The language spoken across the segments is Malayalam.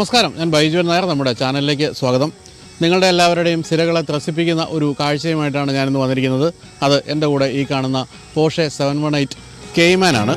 നമസ്കാരം. ഞാൻ ബൈജു നായർ നമ്മുടെ ചാനലിലേക്ക് സ്വാഗതം. നിങ്ങളുടെ എല്ലാവരുടെയും സിരകളെ ത്രസിപ്പിക്കുന്ന ഒരു കാഴ്ചയുമായിട്ടാണ് ഞാനിന്ന് വന്നിരിക്കുന്നത്. അത് എന്റെ കൂടെ ഈ കാണുന്ന പോഷെ സെവൻ വൺ എയ്റ്റ് കെയ്മാനാണ്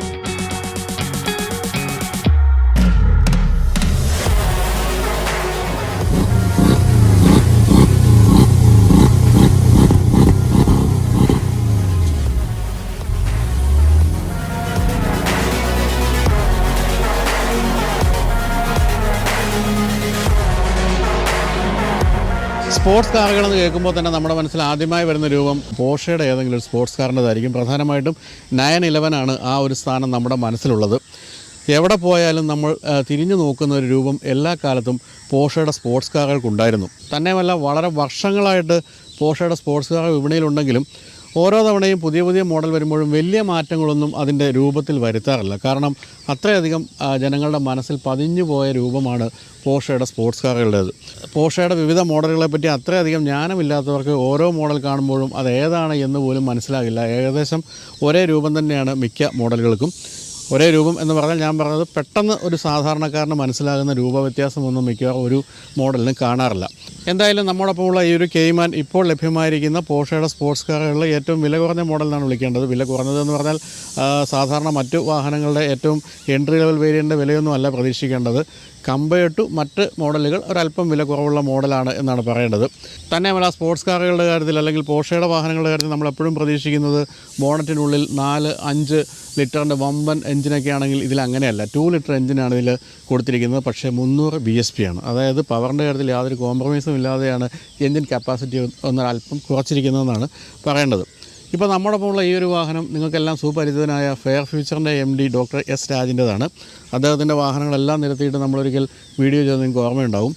സ്പോർട്സ് കാറുകളെന്ന് കേൾക്കുമ്പോൾ തന്നെ നമ്മുടെ മനസ്സിൽ ആദ്യമായി വരുന്ന രൂപം പോഷയുടെ ഏതെങ്കിലും ഒരു സ്പോർട്സ് കാറിന്റെതായിരിക്കും. പ്രധാനമായിട്ടും നയൻ ആണ് ആ ഒരു സ്ഥാനം നമ്മുടെ മനസ്സിലുള്ളത്. എവിടെ പോയാലും നമ്മൾ തിരിഞ്ഞു നോക്കുന്ന ഒരു രൂപം എല്ലാ കാലത്തും പോഷയുടെ സ്പോർട്സ് കാറുകൾക്കുണ്ടായിരുന്നു. തന്നെയുമല്ല വളരെ വർഷങ്ങളായിട്ട് പോഷയുടെ സ്പോർട്സ് കാർ വിപണിയിലുണ്ടെങ്കിലും ഓരോ തവണയും പുതിയ പുതിയ മോഡൽ വരുമ്പോഴും വലിയ മാറ്റങ്ങളൊന്നും അതിന്റെ രൂപത്തിൽ വരുത്താറില്ല. കാരണം അത്രയധികം ജനങ്ങളുടെ മനസ്സിൽ പതിഞ്ഞു പോയ രൂപമാണ് പോഷയുടെ സ്പോർട്സ് കാറുകളുടേത്. പോഷയുടെ വിവിധ മോഡലുകളെ പറ്റി അത്രയധികം ജ്ഞാനമില്ലാത്തവർക്ക് ഓരോ മോഡൽ കാണുമ്പോഴും അത് ഏതാണ് എന്ന് പോലും മനസ്സിലാകില്ല. ഏകദേശം ഒരേ രൂപം തന്നെയാണ് മിക്ക മോഡലുകൾക്കും. ഒരേ രൂപം എന്ന് പറഞ്ഞാൽ ഞാൻ പറഞ്ഞത് പെട്ടെന്ന് ഒരു സാധാരണക്കാരന് മനസ്സിലാകുന്ന രൂപവ്യത്യാസമൊന്നും മിക്കവാറും ഒരു മോഡലിന് കാണാറില്ല. എന്തായാലും നമ്മോടൊപ്പമുള്ള ഈ ഒരു കെയ്മാൻ ഇപ്പോൾ ലഭ്യമായിരിക്കുന്ന പോഷയുടെ സ്പോർട്സ് കാറുകളിൽ ഏറ്റവും വില കുറഞ്ഞ മോഡലിനാണ് വിളിക്കേണ്ടത്. വില കുറഞ്ഞതെന്ന് പറഞ്ഞാൽ സാധാരണ മറ്റു വാഹനങ്ങളുടെ ഏറ്റവും എൻട്രി ലെവൽ വേരിയന്റെ വിലയൊന്നും അല്ല പ്രതീക്ഷിക്കേണ്ടത്. കമ്പയർഡ് ടു മറ്റ് മോഡലുകൾ ഒരല്പം വില കുറവുള്ള മോഡലാണ് എന്നാണ് പറയേണ്ടത്. തന്നെയുമല്ല സ്പോർട്സ് കാറുകളുടെ കാര്യത്തിൽ അല്ലെങ്കിൽ പോഷയുടെ വാഹനങ്ങളുടെ കാര്യത്തിൽ നമ്മൾ എപ്പോഴും പ്രതീക്ഷിക്കുന്നത് ബോണറ്റിനുള്ളിൽ നാല് അഞ്ച് ലിറ്ററിന്റെ വമ്പൻ എഞ്ചിനൊക്കെ ആണെങ്കിൽ ഇതിൽ അങ്ങനെയല്ല. ടു ലിറ്റർ എഞ്ചിനാണ് ഇതിൽ കൊടുത്തിരിക്കുന്നത്. പക്ഷേ മുന്നൂറ് ബി എസ് പി ആണ്. അതായത് പവറിന്റെ കാര്യത്തിൽ യാതൊരു കോംപ്രമൈസും ഇല്ലാതെയാണ് എൻജിൻ കപ്പാസിറ്റി ഒന്ന് അല്പം കുറച്ചിരിക്കുന്നതെന്നാണ് പറയേണ്ടത്. ഇപ്പോൾ നമ്മോടൊപ്പമുള്ള ഈ ഒരു വാഹനം നിങ്ങൾക്കെല്ലാം സുപരിചിതനായ ഫെയർ ഫ്യൂച്ചറിന്റെ എം ഡി ഡോക്ടർ എസ് രാജിന്റെതാണ്. അദ്ദേഹത്തിന്റെ വാഹനങ്ങളെല്ലാം നിരത്തിയിട്ട് നമ്മളൊരിക്കൽ വീഡിയോ ചെയ്ത് നിങ്ങൾക്ക് ഓർമ്മയുണ്ടാവും.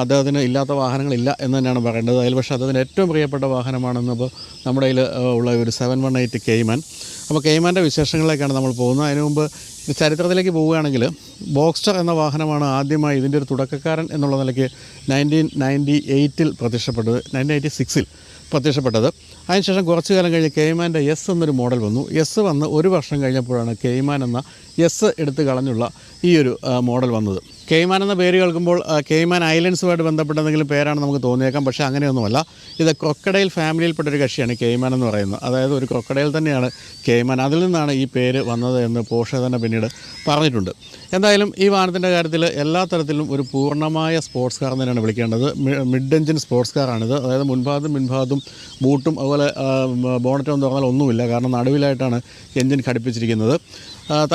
അദ്ദേഹത്തിന് ഇല്ലാത്ത വാഹനങ്ങളില്ല എന്ന് തന്നെയാണ് പറയേണ്ടത്. അതിൽ പക്ഷേ അദ്ദേഹത്തിന് ഏറ്റവും പ്രിയപ്പെട്ട വാഹനമാണെന്ന് ഇപ്പോൾ നമ്മുടെ കയ്യിൽ ഉള്ള ഒരു സെവൻ വൺ എയ്റ്റ് കെയ്മാൻ അപ്പോൾ കെയ്മാന്റെ വിശേഷങ്ങളിലേക്കാണ് നമ്മൾ പോകുന്നത്. അതിനു മുമ്പ് ചരിത്രത്തിലേക്ക് പോവുകയാണെങ്കിൽ ബോക്സ്റ്റർ എന്ന വാഹനമാണ് ആദ്യമായി ഇതിന്റെ ഒരു തുടക്കക്കാരൻ എന്നുള്ള നിലയ്ക്ക് നയന്റീൻ നയന്റി എയ്റ്റിൽ പ്രത്യക്ഷപ്പെട്ടത് നയന്റീൻ എയ്റ്റി സിക്സിൽ പ്രത്യക്ഷപ്പെട്ടത്. അതിനുശേഷം കുറച്ചു കാലം കഴിഞ്ഞ് കെയ്മാന്റെ എസ് എന്നൊരു മോഡൽ വന്നു. എസ് വന്ന് ഒരു വർഷം കഴിഞ്ഞപ്പോഴാണ് കെയ്മാൻ എന്ന എസ് എടുത്ത് കളഞ്ഞുള്ള ഈ ഒരു മോഡൽ വന്നത്. കെയ്മാൻ എന്ന പേര് കേൾക്കുമ്പോൾ കെയ്മാൻ ഐലൻഡ്സുമായിട്ട് ബന്ധപ്പെട്ട എന്തെങ്കിലും പേരാണ് നമുക്ക് തോന്നിയേക്കാം. പക്ഷേ അങ്ങനെയൊന്നുമല്ല. ഇത് ക്രൊക്കഡൈൽ ഫാമിലിയിൽപ്പെട്ട ഒരു കക്ഷിയാണ് കെയ്മാൻ എന്ന് പറയുന്നത്. അതായത് ഒരു ക്രൊക്കഡൈൽ തന്നെയാണ് കെയ്മാൻ. അതിൽ നിന്നാണ് ഈ പേര് വന്നത് എന്ന് പോഷ തന്നെ പിന്നീട് പറഞ്ഞിട്ടുണ്ട്. എന്തായാലും ഈ വാഹനത്തിന്റെ കാര്യത്തിൽ എല്ലാ തരത്തിലും ഒരു പൂർണമായ സ്പോർട്സ് കാർ തന്നെയാണ് വിളിക്കേണ്ടത്. മിഡ് എഞ്ചിൻ സ്പോർട്സ് കാറാണിത്. അതായത് മുൻഭാഗത്തും പിൻഭാഗത്തും ബൂട്ടും അതുപോലെ ബോണറ്റും പറഞ്ഞാൽ ഒന്നുമില്ല. കാരണം നടുവിലായിട്ടാണ് എഞ്ചിൻ ഘടിപ്പിച്ചിരിക്കുന്നത്.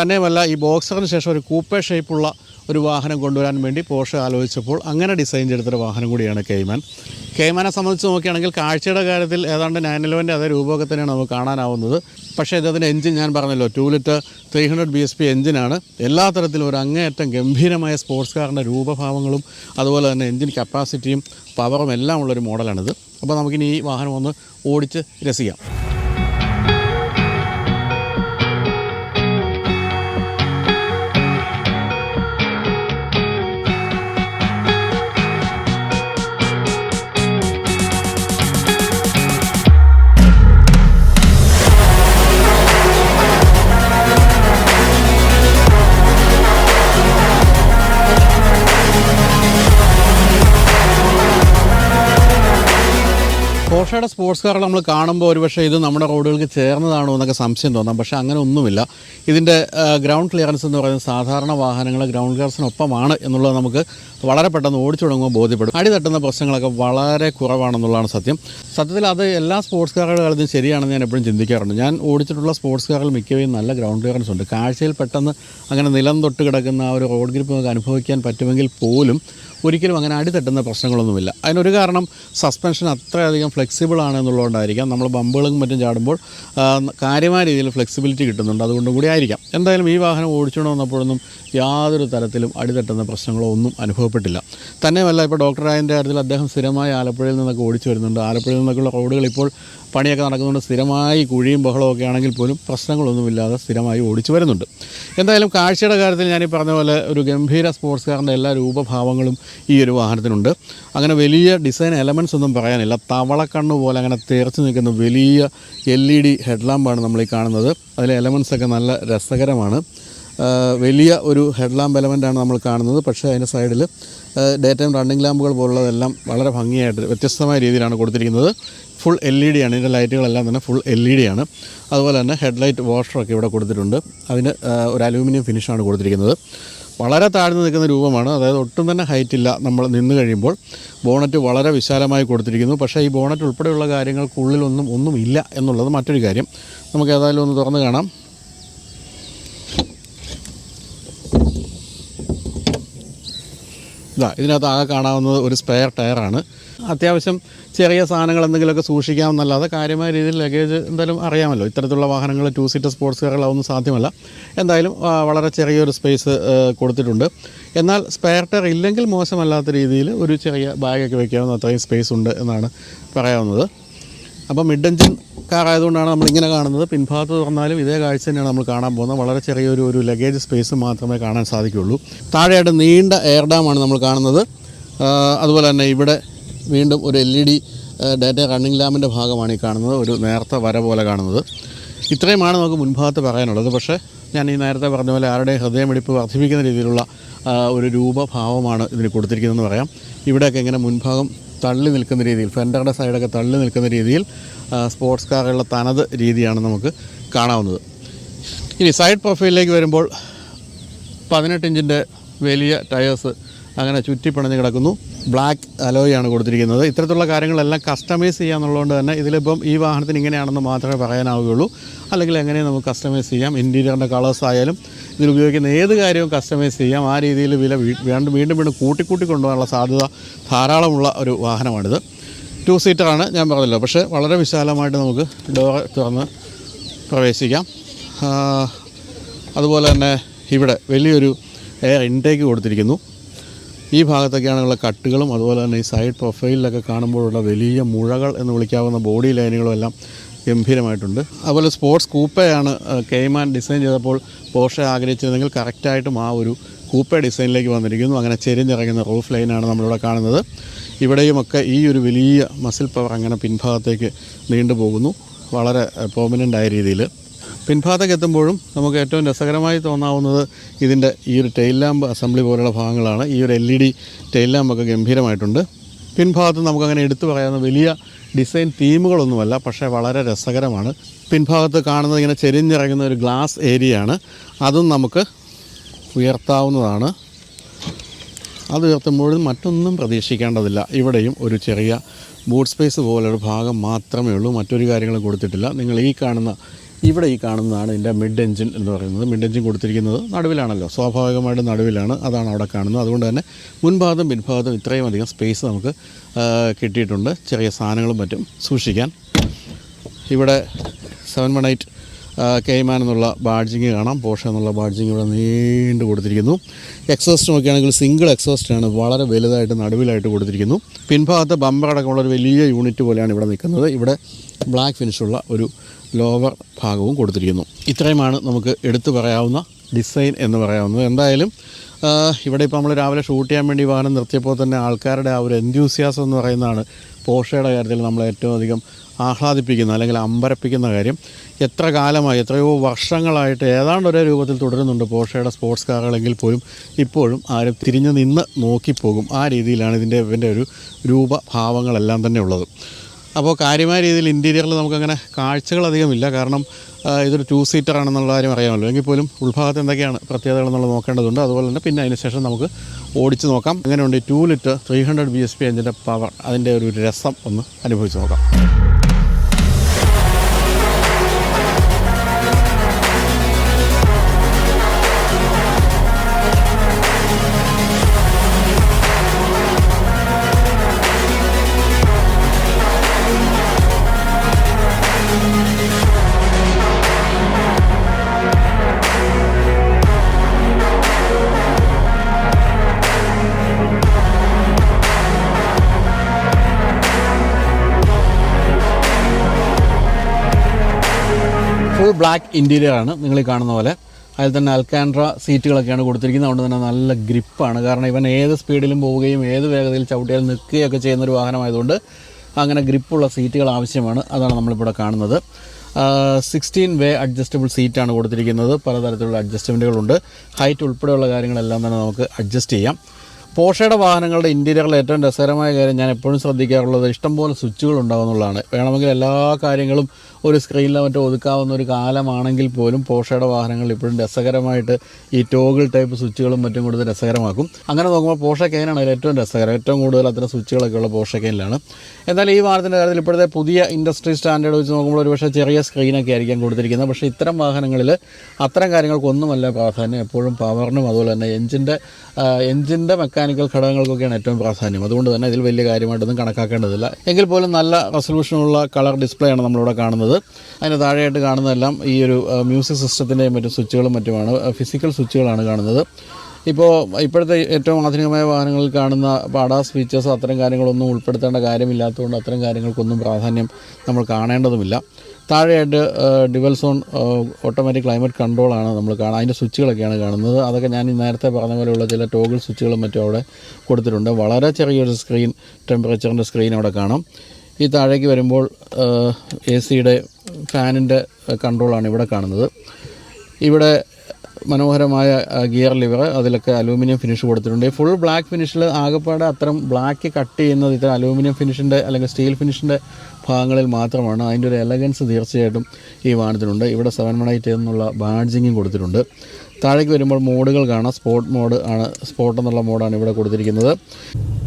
തന്നെയുമല്ല ഈ ബോക്സറിന് ശേഷം ഒരു കൂപ്പേ ഷേപ്പുള്ള ഒരു വാഹനം കൊണ്ടുവരാൻ വേണ്ടി പോഷ ആലോചിച്ചപ്പോൾ അങ്ങനെ ഡിസൈൻ ചെയ്തെടുത്തൊരു വാഹനം കൂടിയാണ് കെയ്മാൻ കെയ്മാനെ സംബന്ധിച്ച് നോക്കുകയാണെങ്കിൽ കാഴ്ചയുടെ കാര്യത്തിൽ ഏതാണ്ട് നയൻ ഇലവന്റെ അതേ രൂപമൊക്കെ തന്നെയാണ് നമുക്ക് കാണാനാവുന്നത്. പക്ഷേ ഇതതിന്റെ എഞ്ചിൻ ഞാൻ പറഞ്ഞല്ലോ two litre three hundred B S P എഞ്ചിനാണ് എല്ലാ തരത്തിലും ഒരു അങ്ങേയറ്റം ഗംഭീരമായ സ്പോർട്സ് കാറിന്റെ രൂപഭാവങ്ങളും അതുപോലെ തന്നെ എഞ്ചിൻ കപ്പാസിറ്റിയും പവറും എല്ലാം ഉള്ളൊരു മോഡലാണിത് അപ്പോൾ നമുക്കിനി ഈ വാഹനം ഒന്ന് ഓടിച്ച് രസിക്കാം. പോഷയുടെ സ്പോർട്സ് കാർ നമ്മൾ കാണുമ്പോൾ ഒരുപക്ഷെ ഇത് നമ്മുടെ റോഡുകൾക്ക് ചേർന്നതാണോ എന്നൊക്കെ സംശയം തോന്നാം. പക്ഷേ അങ്ങനെ ഒന്നുമില്ല. ഇതിന്റെ ഗ്രൗണ്ട് ക്ലിയറൻസ് എന്ന് പറയുന്നത് സാധാരണ വാഹനങ്ങൾ ഗ്രൗണ്ട് ക്ലിയറൻസിനൊപ്പമാണ് എന്നുള്ളത് നമുക്ക് വളരെ പെട്ടെന്ന് ഓടിച്ചു തുടങ്ങുമ്പോൾ ബോധ്യപ്പെടും. അടി തട്ടുന്ന പ്രശ്നങ്ങളൊക്കെ വളരെ കുറവാണെന്നുള്ളതാണ് സത്യം. സത്യത്തിൽ അത് എല്ലാ സ്പോർട്സ് കാറുകളുടെ ശരിയാണെന്ന് ഞാൻ എപ്പോഴും ചിന്തിക്കാറുണ്ട്. ഞാൻ ഓടിച്ചിട്ടുള്ള സ്പോർട്സ് കാറിൽ മിക്കവയും നല്ല ഗ്രൗണ്ട് ക്ലിയറൻസ് ഉണ്ട്. കാഴ്ചയിൽ പെട്ടെന്ന് അങ്ങനെ നിലം തൊട്ട് കിടക്കുന്ന ആ ഒരു റോഡ് ഗ്രിപ്പ് നമുക്ക് അനുഭവിക്കാൻ പറ്റുമെങ്കിൽ പോലും ഒരിക്കലും അങ്ങനെ അടിത്തട്ടുന്ന പ്രശ്നങ്ങളൊന്നുമില്ല. അതിനൊരു കാരണം സസ്പെൻഷൻ അത്രയധികം ഫ്ലെക്സിബിൾ ആണ് എന്നുള്ളതുകൊണ്ടായിരിക്കാം നമ്മൾ ബമ്പുകളും മറ്റും ചാടുമ്പോൾ കാര്യമായ രീതിയിൽ ഫ്ലെക്സിബിലിറ്റി കിട്ടുന്നുണ്ട്. അതുകൊണ്ടും കൂടി ആയിരിക്കാം. എന്തായാലും ഈ വാഹനം ഓടിച്ചുകൊണ്ട് വന്നപ്പോഴൊന്നും യാതൊരു തരത്തിലും അടിത്തട്ടുന്ന പ്രശ്നങ്ങളോ ഒന്നും അനുഭവപ്പെട്ടില്ല. തന്നെയല്ല ഇപ്പോൾ ഡോക്ടർ രായന്റെ കാര്യത്തിൽ അദ്ദേഹം സ്ഥിരമായി ആലപ്പുഴയിൽ നിന്നൊക്കെ ഓടിച്ചു വരുന്നുണ്ട്. ആലപ്പുഴയിൽ നിന്നൊക്കെയുള്ള റോഡുകൾ ഇപ്പോൾ പണിയൊക്കെ നടക്കുന്നുണ്ട് സ്ഥിരമായി കുഴിയും ബഹളവും ഒക്കെ ആണെങ്കിൽ പോലും പ്രശ്നങ്ങളൊന്നുമില്ലാതെ സ്ഥിരമായി ഓടിച്ചു വരുന്നുണ്ട്. എന്തായാലും കാഴ്ചയുടെ കാര്യത്തിൽ ഞാൻ ഈ പറഞ്ഞ പോലെ ഒരു ഗംഭീര സ്പോർട്സ് കാറിന്റെ എല്ലാ രൂപഭാവങ്ങളും ഈ ഒരു വാഹനത്തിനുണ്ട്. അങ്ങനെ വലിയ ഡിസൈൻ എലമെന്റ്സ് ഒന്നും പറയാനില്ല. തവളക്കണ്ണ് പോലെ അങ്ങനെ തേർച്ച് നിൽക്കുന്ന വലിയ എൽ ഇ ഡി ഹെഡ്ലാമ്പാണ് നമ്മൾ ഈ കാണുന്നത്. അതിലെ എലമെന്റ്സ് ഒക്കെ നല്ല രസകരമാണ്. വലിയ ഒരു ഹെഡ്ലാമ്പ് എലമെന്റാണ് നമ്മൾ കാണുന്നത്. പക്ഷേ അതിന്റെ സൈഡിൽ ഡേ ടൈം റണ്ണിംഗ് ലാമ്പുകൾ പോലുള്ളതെല്ലാം വളരെ ഭംഗിയായിട്ട് വ്യത്യസ്തമായ രീതിയിലാണ് കൊടുത്തിരിക്കുന്നത്. ഫുൾ എൽ ഇ ഡി ആണ്. ഇതിന്റെ ലൈറ്റുകളെല്ലാം തന്നെ ഫുൾ എൽ ഇ ഡി ആണ്. അതുപോലെ തന്നെ ഹെഡ്ലൈറ്റ് വാഷറൊക്കെ ഇവിടെ കൊടുത്തിട്ടുണ്ട്. അതിന് ഒരു അലൂമിനിയം ഫിനിഷാണ് കൊടുത്തിരിക്കുന്നത്. വളരെ താഴ്ന്നു നിൽക്കുന്ന രൂപമാണ്. അതായത് ഒട്ടും തന്നെ ഹൈറ്റ് ഇല്ല നമ്മൾ നിന്ന് കഴിയുമ്പോൾ. ബോണറ്റ് വളരെ വിശാലമായി കൊടുത്തിരിക്കുന്നു. പക്ഷേ ഈ ബോണറ്റ് ഉൾപ്പെടെയുള്ള കാര്യങ്ങൾക്കുള്ളിലൊന്നും ഒന്നും ഇല്ല എന്നുള്ളത് മറ്റൊരു കാര്യം. നമുക്ക് ഏതായാലും ഒന്ന് തുറന്ന് കാണാം. ഇതാ ഇതിനകത്ത് ആകെ കാണാവുന്നത് ഒരു സ്പെയർ ടയറാണ് അത്യാവശ്യം ചെറിയ സാധനങ്ങൾ എന്തെങ്കിലുമൊക്കെ സൂക്ഷിക്കാമെന്നല്ലാതെ കാര്യമായ രീതിയിൽ ലഗേജ് എന്തായാലും അറിയാമല്ലോ. ഇത്തരത്തിലുള്ള വാഹനങ്ങൾ ടു സീറ്റർ സ്പോർട്സ് കാറുകളൊന്നും സാധ്യമല്ല. എന്തായാലും വളരെ ചെറിയൊരു സ്പേസ് കൊടുത്തിട്ടുണ്ട്. എന്നാൽ സ്പെയർ ടയർ ഇല്ലെങ്കിൽ മോശമല്ലാത്ത രീതിയിൽ ഒരു ചെറിയ ബാഗൊക്കെ വയ്ക്കാവുന്ന അത്രയും സ്പേസ് ഉണ്ട് എന്നാണ് പറയാവുന്നത്. അപ്പോൾ മിഡ് എഞ്ചിൻ കാർ ആയതുകൊണ്ടാണ് നമ്മൾ ഇങ്ങനെ കാണുന്നത്. പിൻഭാഗത്ത് തുറന്നാലും ഇതേ കാഴ്ച തന്നെയാണ് നമ്മൾ കാണാൻ പോകുന്നത്. വളരെ ചെറിയൊരു ഒരു ലഗേജ് സ്പേസ് മാത്രമേ കാണാൻ സാധിക്കുകയുള്ളൂ. താഴെയായിട്ട് നീണ്ട എയർ ഡാമാണ് നമ്മൾ കാണുന്നത്. അതുപോലെ തന്നെ ഇവിടെ വീണ്ടും ഒരു L E D data running ലാമ്പിന്റെ ഭാഗമാണ് ഈ കാണുന്നത്. ഒരു നേരത്തെ വര പോലെ കാണുന്നത്. ഇത്രയുമാണ് നമുക്ക് മുൻഭാഗത്ത് പറയാനുള്ളത്. പക്ഷേ ഞാൻ ഈ നേരത്തെ പറഞ്ഞ പോലെ ആരുടെയും ഹൃദയമിടിപ്പ് വർദ്ധിപ്പിക്കുന്ന രീതിയിലുള്ള ഒരു രൂപഭാവമാണ് ഇതിന് കൊടുത്തിരിക്കുന്നതെന്ന് പറയാം. ഇവിടെയൊക്കെ ഇങ്ങനെ മുൻഭാഗം തള്ളി നിൽക്കുന്ന രീതിയിൽ ഫെൻഡറുടെ സൈഡൊക്കെ തള്ളി നിൽക്കുന്ന രീതിയിൽ സ്പോർട്സ് കാറുകളുടെ തനത് രീതിയാണ് നമുക്ക് കാണാവുന്നത്. ഇനി സൈഡ് പ്രൊഫൈലിലേക്ക് വരുമ്പോൾ പതിനെട്ട് ഇഞ്ചിന്റെ വലിയ ടയേഴ്സ് അങ്ങനെ ചുറ്റിപ്പിണഞ്ഞ് കിടക്കുന്നു. ബ്ലാക്ക് അലോയാണ് കൊടുത്തിരിക്കുന്നത്. ഇത്തരത്തിലുള്ള കാര്യങ്ങളെല്ലാം കസ്റ്റമൈസ് ചെയ്യാന്നുള്ളതുകൊണ്ട് തന്നെ ഇതിലിപ്പം ഈ വാഹനത്തിന് ഇങ്ങനെയാണെന്ന് മാത്രമേ പറയാനാവുകയുള്ളൂ. അല്ലെങ്കിൽ എങ്ങനെ നമുക്ക് കസ്റ്റമൈസ് ചെയ്യാം. ഇന്റീരിയറിന്റെ കളേഴ്സ് ആയാലും ഇതിൽ ഉപയോഗിക്കുന്ന ഏത് കാര്യവും കസ്റ്റമൈസ് ചെയ്യാം. ആ രീതിയിൽ വില വീണ്ടും വീണ്ടും വീണ്ടും കൂട്ടിക്കൂട്ടി കൊണ്ടുപോകാനുള്ള സാധ്യത ധാരാളമുള്ള ഒരു വാഹനമാണിത്. ടു സീറ്ററാണ് ഞാൻ പറഞ്ഞല്ലോ. പക്ഷേ വളരെ വിശാലമായിട്ട് നമുക്ക് ഡോർ തുറന്ന് പ്രവേശിക്കാം. അതുപോലെ തന്നെ ഇവിടെ വലിയൊരു എയർ ഇൻടേക്ക് കൊടുത്തിരിക്കുന്നു. ഈ ഭാഗത്തൊക്കെയാണുള്ള കട്ടുകളും അതുപോലെ തന്നെ ഈ സൈഡ് പ്രൊഫൈലിലൊക്കെ കാണുമ്പോഴുള്ള വലിയ മുഴകൾ എന്ന് വിളിക്കാവുന്ന ബോഡി ലൈനുകളും എല്ലാം ഗംഭീരമായിട്ടുണ്ട്. അതുപോലെ സ്പോർട്സ് കൂപ്പയാണ് കെയ്മാൻ ഡിസൈൻ ചെയ്തപ്പോൾ പോഷ ആഗ്രഹിച്ചിരുന്നെങ്കിൽ കറക്റ്റായിട്ടും ആ ഒരു കൂപ്പ ഡിസൈനിലേക്ക് വന്നിരിക്കുന്നു. അങ്ങനെ ചെരിഞ്ഞിറങ്ങുന്ന റൂഫ് ലൈനാണ് നമ്മളിവിടെ കാണുന്നത്. ഇവിടെയുമൊക്കെ ഈ ഒരു വലിയ മസിൽ പവർ അങ്ങനെ പിൻഭാഗത്തേക്ക് നീണ്ടുപോകുന്നു. വളരെ പ്രോമിനന്റ് ആയ രീതിയിൽ പിൻഭാഗത്തേക്ക് എത്തുമ്പോഴും നമുക്ക് ഏറ്റവും രസകരമായി തോന്നാവുന്നത് ഇതിന്റെ ഈ ഒരു ടെയിൽ ലാമ്പ് അസംബ്ലി പോലുള്ള ഭാഗങ്ങളാണ്. ഈ ഒരു എൽ ഇ ഡി ടെയിൽ ലാമ്പൊക്കെ ഗംഭീരമായിട്ടുണ്ട്. പിൻഭാഗത്ത് നമുക്കങ്ങനെ എടുത്തു പറയാവുന്ന വലിയ ഡിസൈൻ തീമുകളൊന്നുമല്ല പക്ഷേ വളരെ രസകരമാണ്. പിൻഭാഗത്ത് കാണുന്നത് ഇങ്ങനെ ചെരിഞ്ഞിറങ്ങുന്ന ഒരു ഗ്ലാസ് ഏരിയ ആണ്. അതും നമുക്ക് ഉയർത്താവുന്നതാണ്. അത് ഉയർത്തുമ്പോഴും മറ്റൊന്നും പ്രതീക്ഷിക്കേണ്ടതില്ല. ഇവിടെയും ഒരു ചെറിയ ബൂട്ട് സ്പേസ് പോലൊരു ഭാഗം മാത്രമേ ഉള്ളൂ. മറ്റൊരു കാര്യങ്ങളും കൊടുത്തിട്ടില്ല. നിങ്ങൾ ഈ കാണുന്ന ഇവിടെ ഈ കാണുന്നതാണ് ഇതിന്റെ മിഡ് എഞ്ചിൻ എന്ന് പറയുന്നത്. മിഡ് എഞ്ചിൻ കൊടുത്തിരിക്കുന്നത് നടുവിലാണല്ലോ. സ്വാഭാവികമായിട്ടും നടുവിലാണ്. അതാണ് അവിടെ കാണുന്നത്. അതുകൊണ്ട് തന്നെ മുൻഭാഗത്തും പിൻഭാഗത്തും ഇത്രയും അധികം സ്പേസ് നമുക്ക് കിട്ടിയിട്ടുണ്ട്. ചെറിയ സാധനങ്ങളും മറ്റും സൂക്ഷിക്കാൻ. ഇവിടെ സെവൻ വൺ എയ്റ്റ് കെയ്മാൻ എന്നുള്ള ബാഡ്ജിങ് കാണാം. പോഷ എന്നുള്ള ബാഡ്ജിങ് ഇവിടെ നീണ്ടു കൊടുത്തിരിക്കുന്നു. എക്സോസ്റ്റ് നോക്കുകയാണെങ്കിൽ സിംഗിൾ എക്സോസ്റ്റാണ് വളരെ വലുതായിട്ട് നടുവിലായിട്ട് കൊടുത്തിരിക്കുന്നു. പിൻഭാഗത്ത് ബമ്പർ അടക്കമുള്ള ഒരു വലിയ യൂണിറ്റ് പോലെയാണ് ഇവിടെ നിൽക്കുന്നത്. ഇവിടെ ബ്ലാക്ക് ഫിനിഷുള്ള ഒരു ലോവർ ഭാഗവും കൊടുത്തിരിക്കുന്നു. ഇത്രയുമാണ് നമുക്ക് എടുത്തു പറയാവുന്ന ഡിസൈൻ എന്ന് പറയാവുന്നത്. എന്തായാലും ഇവിടെ ഇപ്പോൾ നമ്മൾ രാവിലെ ഷൂട്ട് ചെയ്യാൻ വേണ്ടി വാഹനം നിർത്തിയപ്പോൾ തന്നെ ആൾക്കാരുടെ ആ ഒരു എൻത്യൂസിയാസം എന്ന് പറയുന്നതാണ് പോഷയുടെ കാര്യത്തിൽ നമ്മൾ ഏറ്റവും അധികം ആഹ്ലാദിപ്പിക്കുന്ന അല്ലെങ്കിൽ അമ്പരപ്പിക്കുന്ന കാര്യം. എത്ര കാലമായി എത്രയോ വർഷങ്ങളായിട്ട് ഏതാണ്ട് ഒരേ രൂപത്തിൽ തുടരുന്നുണ്ട് പോഷയുടെ സ്പോർട്സ് കാറുകളെങ്കിൽ പോലും ഇപ്പോഴും ആരും തിരിഞ്ഞു നിന്ന് നോക്കിപ്പോകും ആ രീതിയിലാണ് ഇതിന്റെ ഇതിന്റെ ഒരു രൂപഭാവങ്ങളെല്ലാം തന്നെ ഉള്ളത്. അപ്പോൾ കാര്യമായ രീതിയിൽ ഇന്റീരിയറിൽ നമുക്കങ്ങനെ കാഴ്ചകളധികമില്ല. കാരണം ഇതൊരു ടു സീറ്റർ ആണെന്നുള്ള കാര്യം അറിയാമല്ലോ. എങ്കിൽ പോലും ഉൾഭാഗത്ത് എന്തൊക്കെയാണ് പ്രത്യേകതകൾ എന്നുള്ളത് നോക്കേണ്ടതുണ്ട്. അതുപോലെ തന്നെ പിന്നെ അതിന് ശേഷം നമുക്ക് ഓടിച്ച് നോക്കാം. എങ്ങനെയുണ്ട് two litre three hundred B S P എഞ്ചിന്റെ പവർ അതിന്റെ ഒരു രസം ഒന്ന് അനുഭവിച്ച് നോക്കാം. ബ്ലാക്ക് ഇന്റീരിയർ ആണ് നിങ്ങൾ ഈ കാണുന്ന പോലെ. അതിൽ തന്നെ അൽക്കാൻഡ്ര സീറ്റുകളൊക്കെയാണ് കൊടുത്തിരിക്കുന്നത്. അതുകൊണ്ട് തന്നെ നല്ല ഗ്രിപ്പാണ് കാരണം ഇവൻ ഏത് സ്പീഡിലും പോവുകയും ഏത് വേഗതയിൽ ചവിട്ടിയാലും നിൽക്കുകയൊക്കെ ചെയ്യുന്ന ഒരു വാഹനമായതുകൊണ്ട് അങ്ങനെ ഗ്രിപ്പുള്ള സീറ്റുകൾ ആവശ്യമാണ്. അതാണ് നമ്മളിവിടെ കാണുന്നത്. സിക്സ്റ്റീൻ വേ അഡ്ജസ്റ്റബിൾ സീറ്റാണ് കൊടുത്തിരിക്കുന്നത്. പലതരത്തിലുള്ള അഡ്ജസ്റ്റ്മെന്റുകളുണ്ട് ഹൈറ്റ് ഉൾപ്പെടെയുള്ള കാര്യങ്ങളെല്ലാം തന്നെ നമുക്ക് അഡ്ജസ്റ്റ് ചെയ്യാം. പോഷയുടെ വാഹനങ്ങളുടെ ഇന്റീരിയറിൽ ഏറ്റവും രസകരമായ കാര്യം ഞാൻ എപ്പോഴും ശ്രദ്ധിക്കാറുള്ളത് ഇഷ്ടംപോലെ സ്വിച്ചുകൾ ഉണ്ടാകുന്നുള്ളതാണ്. വേണമെങ്കിൽ എല്ലാ കാര്യങ്ങളും ഒരു സ്ക്രീനിലോ മറ്റോ ഒതുക്കാവുന്ന ഒരു കാലമാണെങ്കിൽ പോലും പോഷയുടെ വാഹനങ്ങൾ ഇപ്പോഴും രസകരമായിട്ട് ഈ ടോഗിൾ ടൈപ്പ് സ്വിച്ചുകളും മറ്റും കൂടുതൽ രസകരമാക്കും. അങ്ങനെ നോക്കുമ്പോൾ പോഷ കെയിനാണ് അതിൽ ഏറ്റവും രസകരം. ഏറ്റവും കൂടുതൽ അത്തരം സ്വിച്ചുകളൊക്കെ ഉള്ള പോഷ കെയിനിലാണ്. എന്നാൽ ഈ വാഹനത്തിന്റെ കാര്യത്തിൽ ഇപ്പോഴത്തെ പുതിയ ഇൻഡസ്ട്രി സ്റ്റാൻഡേർഡ് വെച്ച് നോക്കുമ്പോൾ ഒരുപക്ഷെ ചെറിയ സ്ക്രീനൊക്കെ ആയിരിക്കാം കൊടുത്തിരിക്കുന്നത്. പക്ഷേ ഇത്തരം വാഹനങ്ങളിൽ അത്തരം കാര്യങ്ങൾക്കൊന്നുമല്ല പ്രാധാന്യം. എപ്പോഴും പവറിനും അതുപോലെ തന്നെ എഞ്ചിന്റെ എഞ്ചിന്റെ മെക്കാനിക്കൽ ഘടകങ്ങൾക്കൊക്കെയാണ് ഏറ്റവും പ്രാധാന്യം. അതുകൊണ്ട് തന്നെ ഇതിൽ വലിയ കാര്യമായിട്ടൊന്നും കണക്കാക്കേണ്ടതില്ല. എങ്കിൽ പോലും നല്ല റെസൊല്യൂഷനുള്ള കളർ ഡിസ്പ്ലേ ആണ് നമ്മളിവിടെ കാണുന്നത്. അതിന് താഴെയായിട്ട് കാണുന്നതെല്ലാം ഈ ഒരു മ്യൂസിക് സിസ്റ്റത്തിന്റെയും മറ്റു സ്വിച്ചുകളും മറ്റുമാണ് ഫിസിക്കൽ സ്വിച്ചുകളാണ് കാണുന്നത്. ഇപ്പോൾ ഇപ്പോഴത്തെ ഏറ്റവും ആധുനികമായ വാഹനങ്ങളിൽ കാണുന്ന പാടാസ് ഫീച്ചേഴ്സ് അത്തരം കാര്യങ്ങളൊന്നും ഉൾപ്പെടുത്തേണ്ട കാര്യമില്ലാത്തതുകൊണ്ട് അത്തരം കാര്യങ്ങൾക്കൊന്നും പ്രാധാന്യം നമ്മൾ കാണേണ്ടതുമില്ല. താഴെയായിട്ട് ഡിവൽ സോൺ ഓട്ടോമാറ്റിക് ക്ലൈമറ്റ് കൺട്രോളാണ് നമ്മൾ കാണുക അതിന്റെ സ്വിച്ചുകളൊക്കെയാണ് കാണുന്നത്. അതൊക്കെ ഞാൻ നേരത്തെ പറഞ്ഞ പോലെയുള്ള ചില ടോഗിൾ സ്വിച്ചുകളും മറ്റും അവിടെ കൊടുത്തിട്ടുണ്ട്. വളരെ ചെറിയൊരു സ്ക്രീൻ ടെമ്പറേച്ചറിന്റെ സ്ക്രീൻ അവിടെ കാണാം. ഈ താഴേക്ക് വരുമ്പോൾ എ സിയുടെ ഫാനിന്റെ കൺട്രോളാണ് ഇവിടെ കാണുന്നത്. ഇവിടെ മനോഹരമായ ഗിയർ ലിവർ. അതിലൊക്കെ അലൂമിനിയം ഫിനിഷ് കൊടുത്തിട്ടുണ്ട്. ഫുൾ ബ്ലാക്ക് ഫിനിഷിൽ ആകെപ്പാടെ അത്തരം ബ്ലാക്ക് കട്ട് ചെയ്യുന്നത് ഇത്തരം അലൂമിനിയം ഫിനിഷിന്റെ അല്ലെങ്കിൽ സ്റ്റീൽ ഫിനിഷിന്റെ ഭാഗങ്ങളിൽ മാത്രമാണ്. അതിന്റെ ഒരു എലഗൻസ് തീർച്ചയായിട്ടും ഈ വാഹനത്തിനുണ്ട്. ഇവിടെ സെവൻ വൺ എയ്റ്റ് എന്നുള്ള ബാഡ്ജിങ്ങും കൊടുത്തിട്ടുണ്ട്. താഴേക്ക് വരുമ്പോൾ മോഡുകൾ കാണാം. സ്പോട്ട് മോഡ് ആണ് സ്പോട്ട് എന്നുള്ള മോഡാണ് ഇവിടെ കൊടുത്തിരിക്കുന്നത്.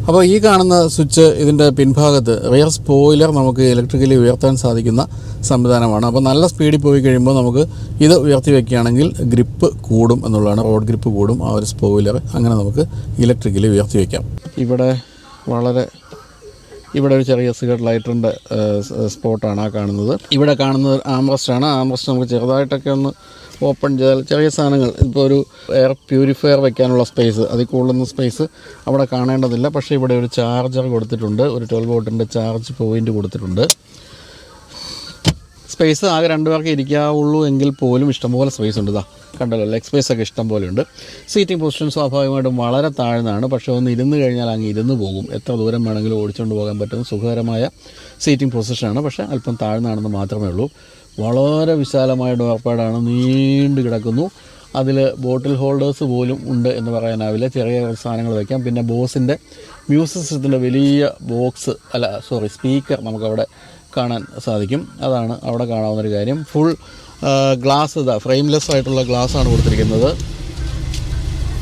അപ്പോൾ ഈ കാണുന്ന സ്വിച്ച് ഇതിന്റെ പിൻഭാഗത്ത് റിയർ സ്പോയിലർ നമുക്ക് ഇലക്ട്രിക്കലി ഉയർത്താൻ സാധിക്കുന്ന സംവിധാനമാണ്. അപ്പോൾ നല്ല സ്പീഡിൽ പോയി കഴിയുമ്പോൾ നമുക്ക് ഇത് ഉയർത്തി വയ്ക്കുകയാണെങ്കിൽ ഗ്രിപ്പ് കൂടും എന്നുള്ളതാണ്. റോഡ് ഗ്രിപ്പ് കൂടും ആ ഒരു സ്പോയിലർ അങ്ങനെ നമുക്ക് ഇലക്ട്രിക്കലി ഉയർത്തി വയ്ക്കാം ഇവിടെ വളരെ ഇവിടെ ഒരു ചെറിയ സിഗരറ്റ് ലൈറ്ററിന്റെ സ്പോട്ടാണ് ആ കാണുന്നത്. ഇവിടെ കാണുന്നത് ആംബ്രസ്റ്റാണ് ആംബ്രസ്റ്റ് നമുക്ക് ചെറുതായിട്ടൊക്കെ ഒന്ന് ഓപ്പൺ ചെയ്താൽ ചെറിയ സാധനങ്ങൾ. ഇപ്പോൾ ഒരു എയർ പ്യൂരിഫയർ വെക്കാനുള്ള സ്പേസ് അതിൽ കൂടുതലൊന്നും സ്പേസ് അവിടെ കാണേണ്ടതില്ല. പക്ഷേ ഇവിടെ ഒരു ചാർജർ കൊടുത്തിട്ടുണ്ട്. ഒരു ട്വൽവ് വോട്ടിന്റെ ചാർജ് പോയിന്റ് കൊടുത്തിട്ടുണ്ട്. സ്പേസ് ആകെ രണ്ട് പേർക്ക് ഇരിക്കാവുള്ളൂ എങ്കിൽ പോലും ഇഷ്ടംപോലെ സ്പേസ് ഉണ്ട്. ഇതാ കണ്ടല്ലോ ലെഗ് സ്പേസ് ഒക്കെ ഇഷ്ടം പോലെ ഉണ്ട്. സീറ്റിംഗ് പൊസിഷൻ സ്വാഭാവികമായിട്ടും വളരെ താഴ്ന്നാണ് പക്ഷേ ഒന്ന് ഇരുന്ന് കഴിഞ്ഞാൽ അങ്ങ് ഇരുന്ന് പോകും. എത്ര ദൂരം വേണമെങ്കിലും ഓടിച്ചുകൊണ്ട് പോകാൻ പറ്റുന്ന സുഖകരമായ സീറ്റിംഗ് പൊസിഷനാണ് പക്ഷേ അല്പം താഴ്ന്നതാണെന്ന് മാത്രമേ ഉള്ളൂ. വളരെ വിശാലമായ ഡോർപാഡാണ് നീണ്ടു കിടക്കുന്നു. അതിൽ ബോട്ടിൽ ഹോൾഡേഴ്സ് പോലും ഉണ്ട് എന്ന് പറയാനാവില്ല. ചെറിയ സാധനങ്ങൾ വയ്ക്കാം പിന്നെ ബോസിന്റെ മ്യൂസിക് സിസ്റ്റത്തിന്റെ വലിയ ബോക്സ് അല്ല സോറി സ്പീക്കർ നമുക്കവിടെ കാണാൻ സാധിക്കും. അതാണ് അവിടെ കാണാവുന്നൊരു കാര്യം. ഫുൾ ഗ്ലാസ് ഇതാ ഫ്രെയിംലെസ് ആയിട്ടുള്ള ഗ്ലാസ്സാണ് കൊടുത്തിരിക്കുന്നത്.